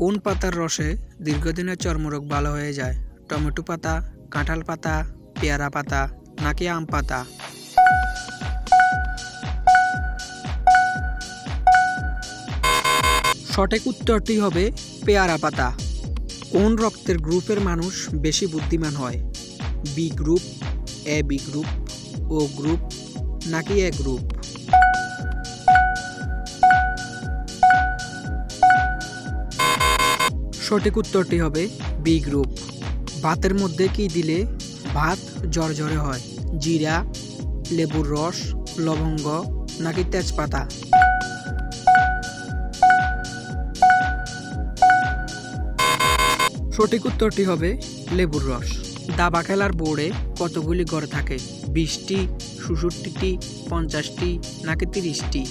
কোন পাতার রসে দীর্ঘদিনের চর্মরোগ ভালো হয়ে যায়? টমেটো পাতা, কাঁঠাল পাতা, পেয়ারা পাতা, নাকি আম পাতা? সঠিক উত্তরটি হবে পেয়ারা পাতা। কোন রক্তের গ্রুপের মানুষ বেশি বুদ্ধিমান হয়? B group, A B group, O group, নাকি এ গ্রুপ? সঠিক উত্তরটি হবে বি গ্রুপ। ভাতের মধ্যে কি দিলে ভাত জ্বরে হয়? জিরা, লেবুর রস, লবঙ্গ নাকি তেজপাতা? সঠিক উত্তরটি হবে লেবুর রস। দাবা খেলার বোর্ডে কতগুলি ঘর থাকে? বিশটি, ষষট্টিটি, পঞ্চাশটি নাকি তিরিশটি?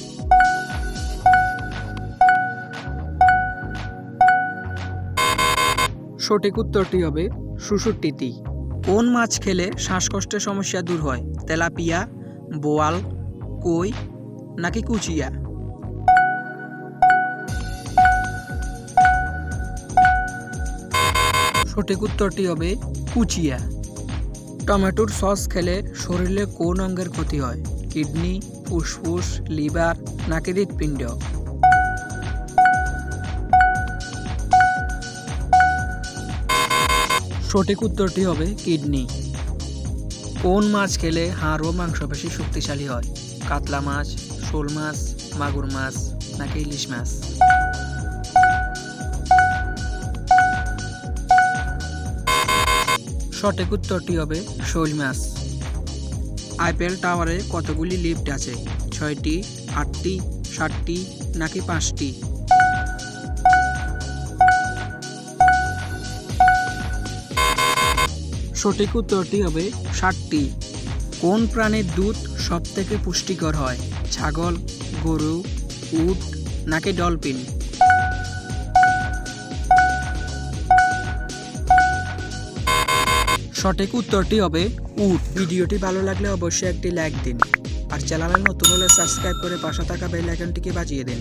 সঠিক উত্তরটি হবে ষষট্টিটি কোন মাছ খেলে শ্বাসকষ্টের সমস্যা দূর হয়? তেলাপিয়া, বোয়াল, কই, নাকি কুচিয়া? সঠিক উত্তরটি হবে কুচিয়া। টমেটোর সস খেলে শরীরে কোন অঙ্গের ক্ষতি হয়? কিডনি, ফুসফুস, লিভার, নাকি হৃৎপিণ্ড? সঠিক উত্তরটি হবে কিডনি। কোন মাছ খেলে হাড় ও মাংসপেশি শক্তিশালী হয়? কাতলা মাছ, শোল মাছ, মাগুর মাছ নাকি ইলিশ মাছ? সঠিক উত্তরটি হবে শোল মাছ। আইপিএল টাওয়ারে কতগুলি লিফট আছে? ছয়টি, আটটি ষাটটি নাকি পাঁচটি? সঠিক উত্তরটি হবে ষাটটি। কোন প্রাণীর দুধ সব থেকে পুষ্টিকর হয়? ছাগল, গরু, উট, নাকি ডলফিন? সঠিক উত্তরটি হবে উট। ভিডিওটি ভালো লাগলে অবশ্যই একটি লাইক দিন। আর চ্যানেলে নতুন হলে সাবস্ক্রাইব করে পাশে থাকা বেল আইকনটিকে বাজিয়ে দিন।